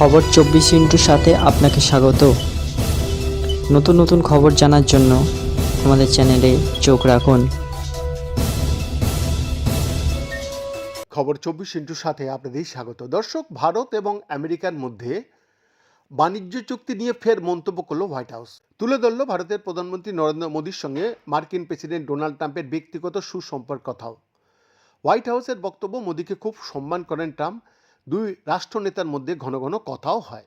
খবর চব্বিশ ইন্টুর সাথে আপনাকে স্বাগত। নতুন নতুন খবর জানার জন্য আমাদের চ্যানেলে চোখ রাখুন। খবর চব্বিশ ইন্টুর সাথে আপনাদের স্বাগত। দর্শক, ভারত এবং আমেরিকার মধ্যে বাণিজ্য চুক্তি নিয়ে ফের মন্তব্য করল হোয়াইট হাউস। তুলে ধরল ভারতের প্রধানমন্ত্রী নরেন্দ্র মোদীর সঙ্গে মার্কিন প্রেসিডেন্ট ডোনাল্ড ট্রাম্পের ব্যক্তিগত সুসম্পর্ক কথাও। হোয়াইট হাউসের বক্তব্য মোদীকে খুব সম্মান করেন ট্রাম্প। দুই রাষ্ট্রনেতার মধ্যে ঘন ঘন কথাও হয়।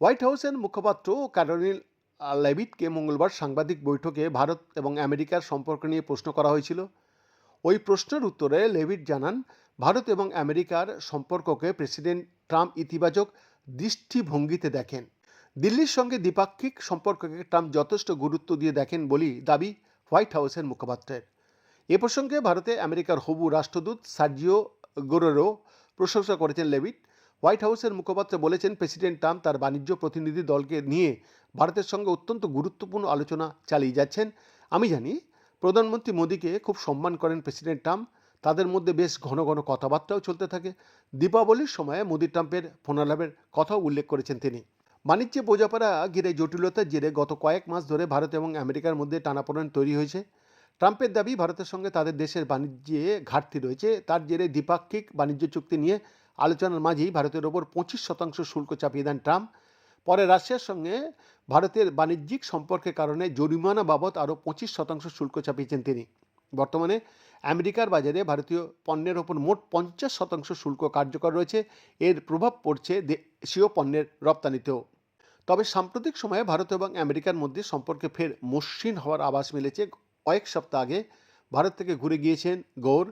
হোয়াইট হাউসের মুখপাত্র ক্যারোলিন লেভিটকে মঙ্গলবার সাংবাদিক বৈঠকে ভারত এবং আমেরিকার সম্পর্ক নিয়ে প্রশ্ন করা হয়েছিল। ওই প্রশ্নের উত্তরে লেভিট জানান, ভারত এবং আমেরিকার সম্পর্ককে প্রেসিডেন্ট ট্রাম্প ইতিবাচক দৃষ্টিভঙ্গিতে দেখেন। দিল্লির সঙ্গে দ্বিপাক্ষিক সম্পর্ককে ট্রাম্প যথেষ্ট গুরুত্ব দিয়ে দেখেন বলেই দাবি হোয়াইট হাউসের মুখপাত্রের। এ প্রসঙ্গে ভারতে আমেরিকার হবু রাষ্ট্রদূত সার্জিও গোরেরো প্রশংসা করেছেন লেভিট। হোয়াইট হাউসের মুখপাত্র বলেছেন, প্রেসিডেন্ট ট্রাম্প তার বাণিজ্য প্রতিনিধি দলকে নিয়ে ভারতের সঙ্গে অত্যন্ত গুরুত্বপূর্ণ আলোচনা চালিয়ে যাচ্ছেন। আমি জানি, প্রধানমন্ত্রী মোদীকে খুব সম্মান করেন প্রেসিডেন্ট ট্রাম্প। তাদের মধ্যে বেশ ঘন ঘন কথাবার্তাও চলতে থাকে। দীপাবলির সময় মোদী ট্রাম্পের ফোনালাপের কথাও উল্লেখ করেছেন তিনি। বাণিজ্যে বোঝাপড়া ঘিরে জটিলতার জেরে গত কয়েক মাস ধরে ভারত এবং আমেরিকার মধ্যে টানাপোড়েন তৈরি হয়েছে। ট্রাম্পের দাবি, ভারতের সঙ্গে তাদের দেশের বাণিজ্যে ঘাটতি রয়েছে। তার জেরে দ্বিপাক্ষিক বাণিজ্য চুক্তি নিয়ে আলোচনার মাঝেই ভারতের ওপর পঁচিশ শতাংশ শুল্ক চাপিয়ে দেন ট্রাম্প। পরে রাশিয়ার সঙ্গে ভারতের বাণিজ্যিক সম্পর্কের কারণে জরিমানা বাবদ আরও পঁচিশ শতাংশ শুল্ক চাপিয়েছেন তিনি। বর্তমানে আমেরিকার বাজারে ভারতীয় পণ্যের ওপর মোট পঞ্চাশ শতাংশ শুল্ক কার্যকর রয়েছে। এর প্রভাব পড়ছে দেশীয় পণ্যের রপ্তানিতেও। তবে সাম্প্রতিক সময়ে ভারত এবং আমেরিকার মধ্যে সম্পর্কে ফের মসৃণ হওয়ার আভাস মিলেছে কয়েক সপ্তাহ আগে ভারত থেকে ঘুরে গিয়েছেন গৌর।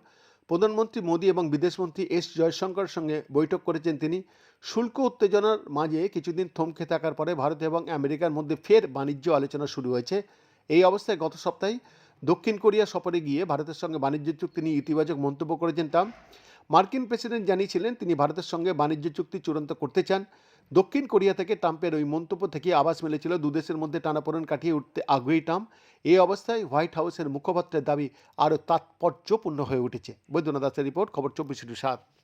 প্রধানমন্ত্রী মোদী এবং বিদেশমন্ত্রী এস জয়শঙ্কর সঙ্গে বৈঠক করেছেন তিনি। শুল্ক উত্তেজনার মাঝে কিছুদিন থমকে থাকার পরে ভারত এবং আমেরিকার মধ্যে ফের বাণিজ্য আলোচনা শুরু হয়েছে। এই অবস্থায় গত সপ্তাহে দক্ষিণ কোরিয়া সফরে গিয়ে ভারতের সঙ্গে বাণিজ্য চুক্তি নিয়ে ইতিবাচক মন্তব্য করেছেন ট্রাম্প। মার্কিন প্রেসিডেন্ট জানিয়েছিলেন তিনি ভারতের সঙ্গে বাণিজ্য চুক্তি চূড়ান্ত করতে চান। দক্ষিণ কোরিয়া থেকে ট্রাম্পের ওই মন্তব্য থেকে আভাস মিলেছিল। দুদেশের মধ্যে টানাপোড়েন কাটিয়ে উঠতে আগ্রহী ট্রাম্প। এই অবস্থায় হোয়াইট হাউসের মুখপাত্রের দাবি আরও তাৎপর্যপূর্ণ হয়ে উঠেছে। বৈদ্যনাথ দাসের রিপোর্ট, খবর চব্বিশ সাত।